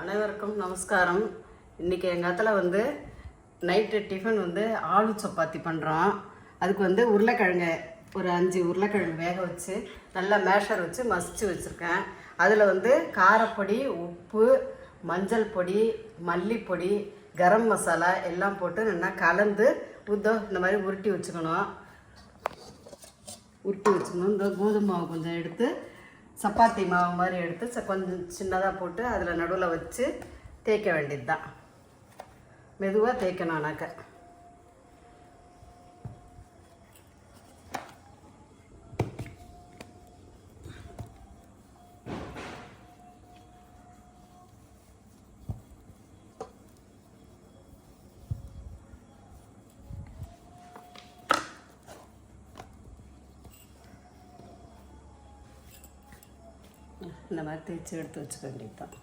அனைவருக்கும் நமஸ்காரம். இன்னைக்கு எங்கள் அத்தில் வந்து நைட்டு டிஃபன் வந்து ஆலு சப்பாத்தி பண்ணுறோம் அதுக்கு வந்து உருளைக்கிழங்கு ஒரு அஞ்சு உருளைக்கிழங்கு வேக வச்சு நல்லா மேஷர் வச்சு மசிச்சு வச்சுருக்கேன். அதில் வந்து காரப்பொடி உப்பு மஞ்சள் பொடி மல்லிப்பொடி கரம் மசாலா எல்லாம் போட்டு நல்லா கலந்து உத்தோ இந்த மாதிரி உருட்டி வச்சுக்கணும். உருட்டி வச்சுக்கணும். இந்த கோதுமை மாவு கொஞ்சம் எடுத்து சப்பாத்தி மாவு மாதிரி எடுத்து ச- கொஞ்சம் சின்னதாக போட்டு அதில் நடுவில் வச்சு தேய்க்க வேண்டியது தான் மெதுவாக தேய்க்கணும் ஆனாக்க இந்த மாதிரி தேய்ச்சி எடுத்து வச்சுக்க வேண்டியது தான்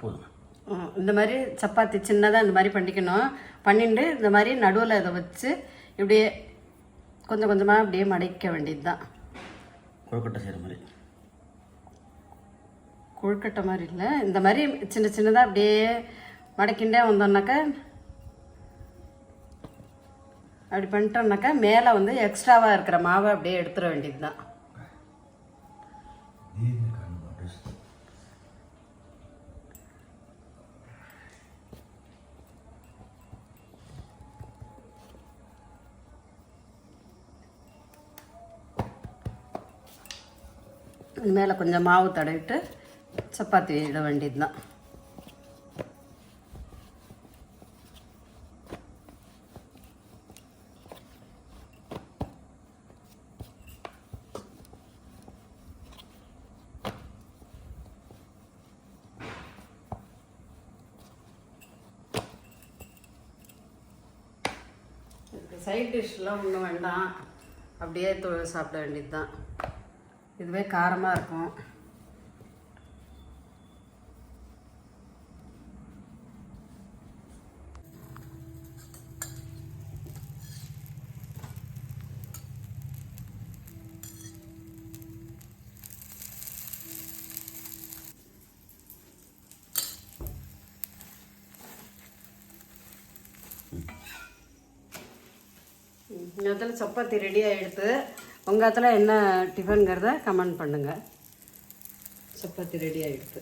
சப்போதுங்க ம், இந்த மாதிரி சப்பாத்தி சின்னதாக இந்த மாதிரி பண்ணிக்கணும். பண்ணிட்டு இந்த மாதிரி நடுவில் இதை வச்சு இப்படியே கொஞ்சம் கொஞ்சமாக அப்படியே மடிக்க வேண்டியது தான் கொழுக்கட்டை செய்கிற மாதிரி. கொழுக்கட்டை மாதிரி இல்லை. இந்த மாதிரி சின்ன சின்னதாக அப்படியே மடக்கிண்டே வந்தோம்னாக்கா அப்படி பண்ணிட்டோம்னாக்கா மேலே வந்து எக்ஸ்ட்ராவாக இருக்கிற மாவை அப்படியே எடுத்துட வேண்டியது தான் இது மேலே கொஞ்சம் மாவு தடவிட்டு சப்பாத்தி இட வேண்டியது தான் சைட் டிஷ்லாம் ஒன்றும் வேண்டாம். அப்படியே தொ சாப்பிட வேண்டியது தான் இதுவே காரமாக இருக்கும். இந்த சப்பாத்தி ரெடி ஆகிடுது உங்கள் இடத்துல என்ன டிஃபனுங்கிறத கமெண்ட் பண்ணுங்கள் சப்பாத்தி ரெடி ஆகிடுது